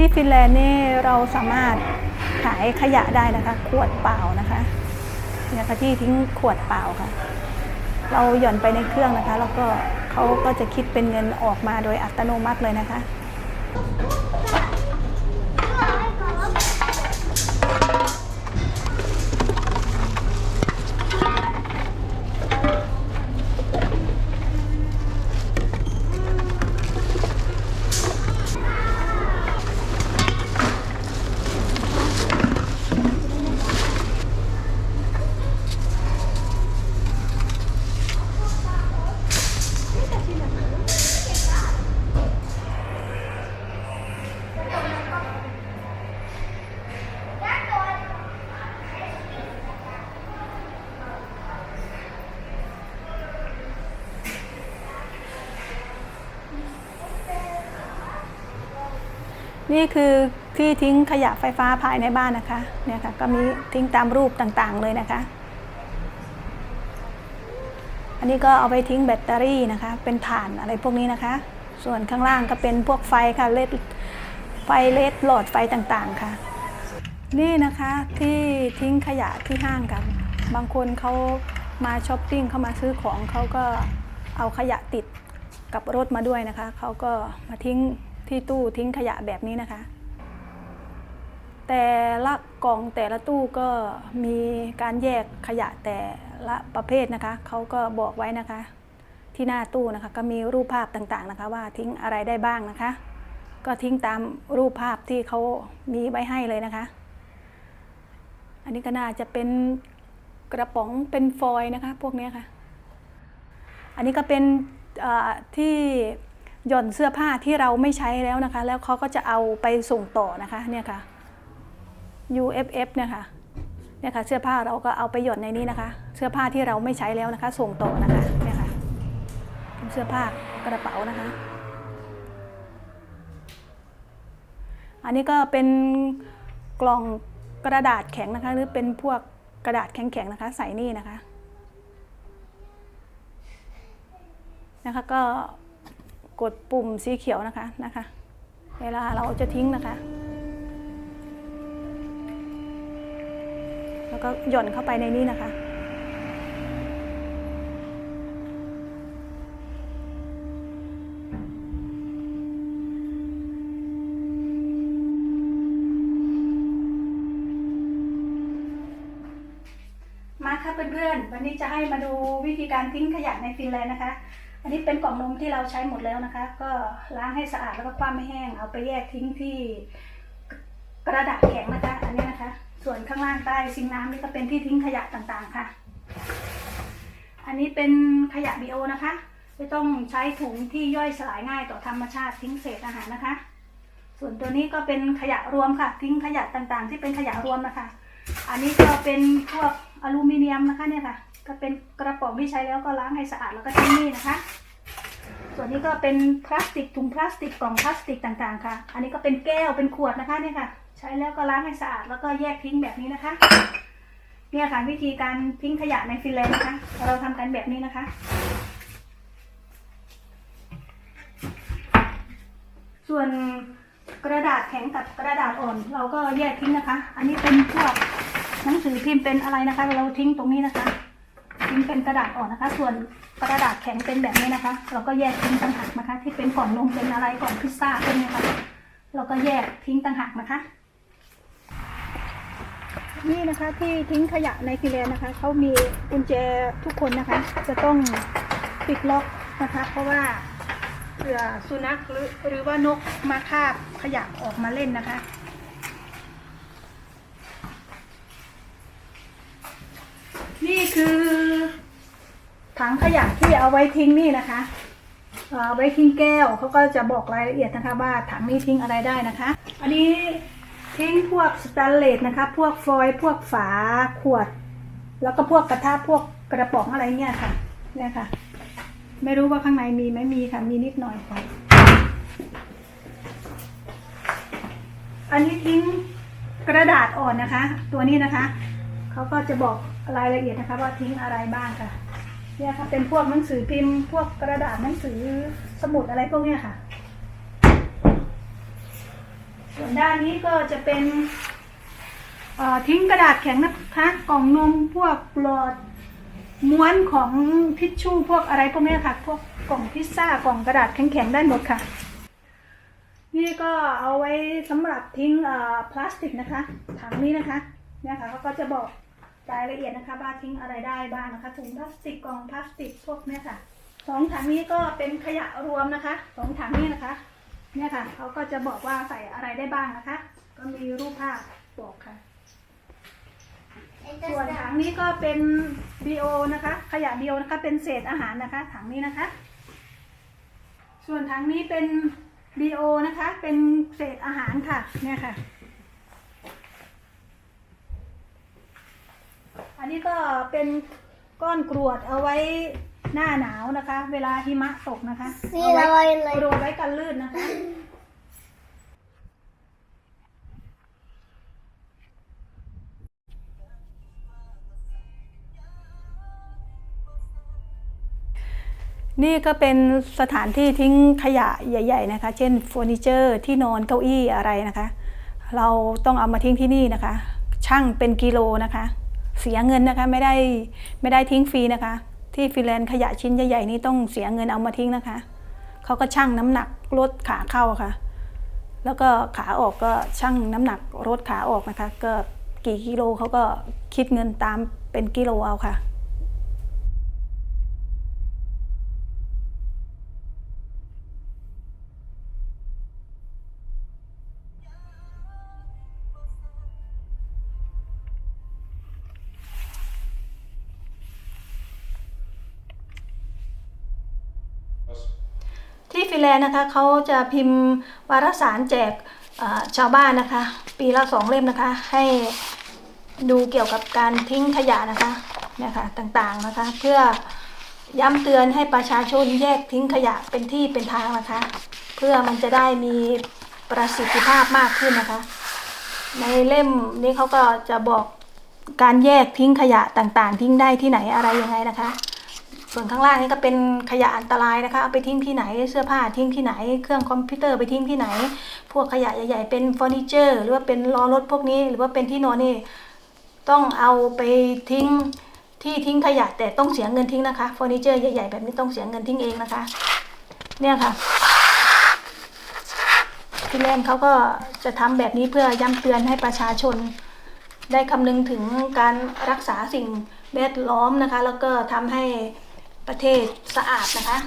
ที่ฟินแลนด์นี่เราสามารถขายขยะได้นะคะ ขวดเปล่านะคะเนี่ยค่ะที่ทิ้งขวดเปล่าค่ะ เราหย่อนไปในเครื่องนะคะ แล้วก็เขาก็จะคิดเป็นเงินออกมาโดยอัตโนมัติเลยนะคะ นี่คือที่ทิ้งขยะไฟฟ้าภายในบ้านนะคะเนี่ยค่ะก็มีทิ้งตามรูปต่างๆเลยนะคะ อันนี้ก็เอาไปทิ้งแบตเตอรี่นะคะ เป็นถ่านอะไรพวกนี้นะคะ ส่วนข้างล่างก็เป็นพวกไฟค่ะเลดไฟเลดหลอดไฟต่างๆค่ะ นี่นะคะที่ทิ้งขยะที่ห้างกัน บางคนเขามาช้อปปิ้งเขามาซื้อของเขาก็เอาขยะติดกับรถมาด้วยนะคะเขาก็มาทิ้ง ที่ตู้ทิ้งขยะแบบนี้นะคะ แต่ละกล่องแต่ละตู้ก็มีการแยกขยะแต่ละประเภทนะคะเขาก็บอกไว้นะคะ ที่หน้าตู้นะคะก็มีรูปภาพต่างๆนะคะ ว่าทิ้งอะไรได้บ้างนะคะ ก็ทิ้งตามรูปภาพที่เขามีไว้ให้เลยนะคะ อันนี้ก็น่าจะเป็นกระป๋องเป็นฟอยล์นะคะ พวกนี้ค่ะ อันนี้ก็เป็นที่ หย่อนเสื้อผ้าที่เราไม่ใช้แล้วนะคะ แล้วเขาก็จะเอาไปส่งต่อนะคะเนี่ยค่ะ UFF เนี่ยค่ะเนี่ยค่ะเสื้อผ้าเราก็เอาไปหย่อนในนี้นะคะ เสื้อผ้าที่เราไม่ใช้แล้วนะคะ ส่งต่อนะคะเนี่ยค่ะเป็นเสื้อผ้ากระเป๋านะคะ อันนี้ก็เป็นกล่องกระดาษแข็งนะคะ หรือเป็นพวกกระดาษแข็งๆนะคะ ใส่นี่นะคะนะคะก็ กดปุ่มสีเขียวนะคะนะคะ เวลาเราจะทิ้งนะคะ แล้วก็หย่อนเข้าไปในนี้นะคะมาค่ะเพื่อนๆ วันนี้จะให้มาดูวิธีการทิ้งขยะในฟินแลนด์นะคะ อันนี้เป็นกล่องนมที่เราใช้หมดแล้วนะคะ ก็ล้างให้สะอาดแล้วก็คว่ำไม่แห้ง เอาไปแยกทิ้งที่กระดาษแข็งนะคะ อันนี้นะคะ ส่วนข้างล่างใต้ซิงน้ำนี่ก็เป็นที่ทิ้งขยะต่างๆค่ะ อันนี้เป็นขยะบีโอนะคะไม่ต้องใช้ถุงที่ย่อยสลายง่ายต่อธรรมชาติทิ้งเศษอาหารนะคะ ส่วนตัวนี้ก็เป็นขยะรวมค่ะ ทิ้งขยะต่างๆ ที่เป็นขยะรวมนะคะ อันนี้ก็เป็นพวกอลูมิเนียมนะคะเนี่ยค่ะ ก็เป็นกระป๋องที่ใช้แล้วก็ล้างให้สะอาดแล้วก็ทิ้งนี่นะคะ ส่วนนี้ก็เป็นพลาสติกถุงพลาสติกกล่องพลาสติกต่างๆค่ะ อันนี้ก็เป็นแก้วเป็นขวดนะคะเนี่ยค่ะ ใช้แล้วก็ล้างให้สะอาดแล้วก็แยกทิ้งแบบนี้นะคะเนี่ยค่ะวิธีการทิ้งขยะในฟินแลนด์นะคะ เราทำกันแบบนี้นะคะ ส่วนกระดาษแข็งกับกระดาษอ่อน เราก็แยกทิ้งนะคะ อันนี้เป็นพวกหนังสือพิมพ์เป็นอะไรนะคะ เราทิ้งตรงนี้นะคะ ทิ้งเป็นกระดาษอ่อนนะคะ ส่วน กระดาษแข็งเป็นแบบนี้นะคะ เราก็แยกทิ้งต่างหากนะคะ ที่เป็นกล่องนมเป็นอะไรกล่องพิซซ่าเป็นนะคะเราก็แยกทิ้งต่างหากนะคะ นี่นะคะที่ทิ้งขยะในฟินแลนนะคะเขามีกุญแจทุกคนนะคะ จะต้องปิดล็อกนะคะ เพราะว่าเผื่อสุนัขหรือหรือว่านกมาคาบขยะออกมาเล่นนะคะนี่คือ งขยะที่เอาไว้ทิ้งนี่นะคะเอ่อเอาไว้ทิ้งแก้วเขาก็จะบอกรายละเอียดนะคะ ว่าถังนี้ทิ้งอะไรได้นะคะ อันนี้ทิ้งพวกสแตนเลสนะคะ พวกฟอยล์พวกฝาขวด แล้วก็พวกกระทะพวกกระป๋องอะไรเนี่ยค่ะเนี่ยค่ะ ไม่รู้ว่าข้างในมีไหมมีค่ะมีนิดหน่อยค่ะอันนี้ทิ้งกระดาษอ่อนนะคะ ตัวนี้นะคะเขาก็จะบอกรายละเอียดนะคะ ว่าทิ้งอะไรบ้างค่ะ เนี่ยค่ะเป็นพวกหนังสือพิมพ์พวกกระดาษหนังสือสมุดอะไรพวกเนี้ยค่ะ ส่วนด้านนี้ก็จะเป็นทิ้งกระดาษแข็งนะคะกล่องนมพวกหลอดม้วนของทิชชู่พวกอะไรพวกนี้ค่ะ พวกกล่องพิซซ่ากล่องกระดาษแข็งๆได้หมดค่ะ นี่ก็เอาไว้สำหรับทิ้งพลาสติกนะคะถังนี้นะคะเนี่ยค่ะเขาก็จะบอก รายละเอียดนะคะว่าทิ้งอะไรได้บ้างนะคะถุงพลาสติกกล่องพลาสติกพวกเนี้ยค่ะสองถังนี้ก็เป็นขยะรวมนะคะสองถังนี้นะคะเนี่ยค่ะเขาก็จะบอกว่าใส่อะไรได้บ้างนะคะ ก็มีรูปภาพบอกค่ะ ส่วนถังนี้ก็เป็นบีโอนะคะ ขยะบีโอนะคะเป็นเศษอาหารนะคะ ถังนี้นะคะ ส่วนถังนี้เป็นบีโอนะคะ เป็นเศษอาหารค่ะเนี่ยค่ะ อันนี้ก็เป็นก้อนกรวดเอาไว้หน้าหนาวนะคะ เวลาหิมะตกนะคะสีเอาไว้อะไรเลยกรวดไว้กันลื่นนะคะ นี่ก็เป็นสถานที่ทิ้งขยะใหญ่ ๆ นะคะ เช่นเฟอร์นิเจอร์ที่นอนเก้าอี้อะไรนะคะ เราต้องเอามาทิ้งที่นี่นะคะ ช่างเป็นกิโลนะคะ เสียเงินนะคะไม่ได้ไม่ได้ทิ้งฟรีนะคะ ที่ฟิลแลนด์ขยะชิ้นใหญ่ๆนี้ต้องเสียเงินเอามาทิ้งนะคะเขาก็ชั่งน้ำหนักรถขาเข้าค่ะ แล้วก็ขาออกก็ชั่งน้ำหนักรถขาออกนะคะ ก็กี่กิโลเขาก็คิดเงินตามเป็นกิโลเอาค่ะ ฟิแลนด์นะคะเขาจะพิมพ์วารสารแจกชาวบ้านนะคะ ปีละสองเล่มนะคะ ให้ดูเกี่ยวกับการทิ้งขยะนะคะเนี่ยค่ะต่างๆนะคะ เพื่อย้ำเตือนให้ประชาชนแยกทิ้งขยะเป็นที่เป็นทางนะคะ เพื่อมันจะได้มีประสิทธิภาพมากขึ้นนะคะ ในเล่มนี้เขาก็จะบอกการแยกทิ้งขยะต่างๆ ทิ้งได้ที่ไหนอะไรยังไงนะคะ ส่วนข้างล่างนี่ก็เป็นขยะอันตรายนะคะเอาไปทิ้งที่ไหนเสื้อผ้าทิ้งที่ไหน เครื่องคอมพิวเตอร์ไปทิ้งที่ไหน พวกขยะใหญ่ๆเป็นเฟอร์นิเจอร์หรือว่าเป็นล้อรถพวกนี้หรือว่าเป็นที่นอนนี่ต้องเอาไปทิ้งที่ทิ้งขยะแต่ต้องเสียเงินทิ้งนะคะเฟอร์นิเจอร์ใหญ่ๆแบบนี้ต้องเสียเงินทิ้งเองนะคะ เนี่ยค่ะที่แรกเขาก็จะทำแบบนี้เพื่อย้ำเตือนให้ประชาชน ได้คำนึงถึงการรักษาสิ่งแวดล้อมนะคะ แล้วก็ทำให้ ประเทศสะอาดนะคะ